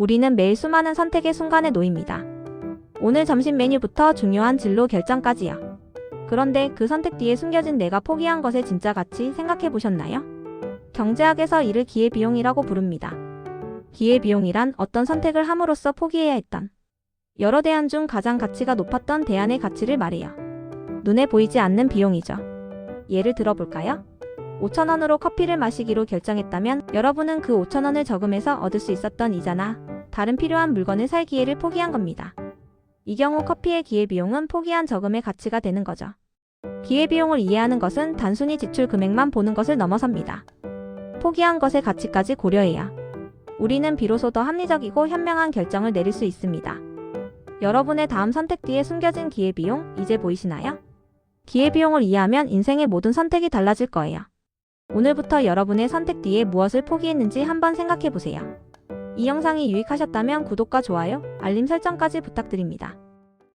우리는 매일 수많은 선택의 순간에 놓입니다. 오늘 점심 메뉴부터 중요한 진로 결정까지요. 그런데 그 선택 뒤에 숨겨진 내가 포기한 것의 진짜 가치 생각해 보셨나요? 경제학에서 이를 기회비용이라고 부릅니다. 기회비용이란 어떤 선택을 함으로써 포기해야 했던 여러 대안 중 가장 가치가 높았던 대안의 가치를 말해요. 눈에 보이지 않는 비용이죠. 예를 들어볼까요? 5천원으로 커피를 마시기로 결정했다면 여러분은 그 5천원을 저금해서 얻을 수 있었던 이자나 다른 필요한 물건을 살 기회를 포기한 겁니다. 이 경우 커피의 기회비용은 포기한 저금의 가치가 되는 거죠. 기회비용을 이해하는 것은 단순히 지출 금액만 보는 것을 넘어섭니다. 포기한 것의 가치까지 고려해야 우리는 비로소 더 합리적이고 현명한 결정을 내릴 수 있습니다. 여러분의 다음 선택 뒤에 숨겨진 기회비용 이제 보이시나요? 기회비용을 이해하면 인생의 모든 선택이 달라질 거예요. 오늘부터 여러분의 선택 뒤에 무엇을 포기했는지 한번 생각해 보세요. 이 영상이 유익하셨다면 구독과 좋아요, 알림 설정까지 부탁드립니다.